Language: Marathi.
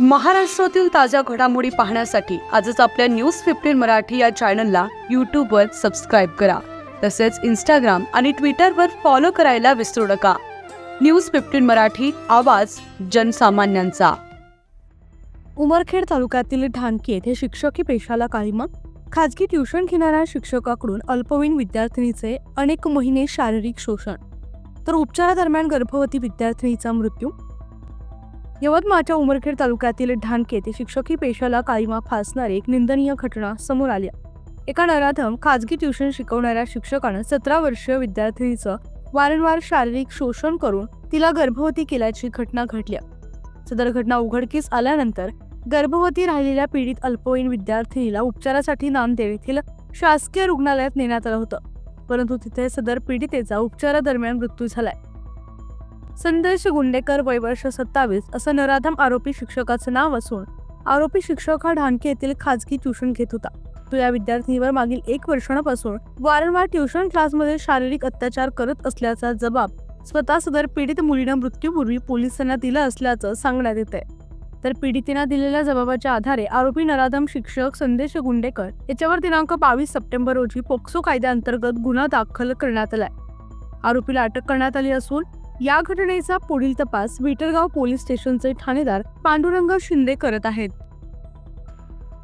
महाराष्ट्रातील ताज्या घडामोडी पाहण्यासाठी आजच आपल्या न्यूज फिफ्टीन मराठी या चॅनलला यूट्यूबवर सबस्क्राईब करा. तसेच इंस्टाग्राम आणि ट्विटरवर फॉलो करायला विसरू नका. न्यूज फिफ्टीन मराठी आवाज जनसामान्यांचा. उमरखेड तालुक्यातील ढानकी येथे शिक्षकी पेशाला काळीमा खाजगी ट्युशन घेणाऱ्या शिक्षकाकडून अल्पवयीन विद्यार्थिनीचे अनेक महिने शारीरिक शोषण. तर उपचारादरम्यान गर्भवती विद्यार्थिनीचा मृत्यू यवतमाळच्या उमरखेड तालुक्यातील ढानके येथे शिक्षकी पेशाला काळीमा फासणारी एक निंदनीय घटना समोर आली. एका नराधम खाजगी ट्युशन शिकवणाऱ्या शिक्षकानं सतरा वर्षीय विद्यार्थिनीचं वारंवार शारीरिक शोषण करून तिला गर्भवती केल्याची घटना घडली. सदर घटना उघडकीस आल्यानंतर गर्भवती राहिलेल्या पीडित अल्पवयीन विद्यार्थिनीला उपचारासाठी नांदेड येथील शासकीय रुग्णालयात नेण्यात आलं होतं. परंतु तिथे सदर पीडितेचा उपचारादरम्यान मृत्यू झालाय. संदेश गुंडेकर वय वर्ष सत्तावीस असं नराधम आरोपी शिक्षकाचं नाव असून आरोपी शिक्षक हा ढानके येथील खाजगी ट्युशन घेत होता. तो या विद्यार्थिनीवर मागील एक वर्षापासून वारंवार ट्युशन क्लासमध्ये शारीरिक अत्याचार करत असल्याचा जबाब स्वतः सदर पीडित मुलीनं मृत्यूपूर्वी पोलिसांना दिला असल्याचं सांगण्यात येत आहे तर पीडितीनं दिलेल्या जबाबाच्या आधारे आरोपी नराधम शिक्षक संदेश गुंडेकर याच्यावर दिनांक बावीस सप्टेंबर रोजी पोक्सो कायद्याअंतर्गत गुन्हा दाखल करण्यात आलाय. आरोपीला अटक करण्यात आली असून या घटनेचा पुढील तपास विटरगाव पोलीस स्टेशनचे ठाणेदार पांडुरंग शिंदे करत आहेत.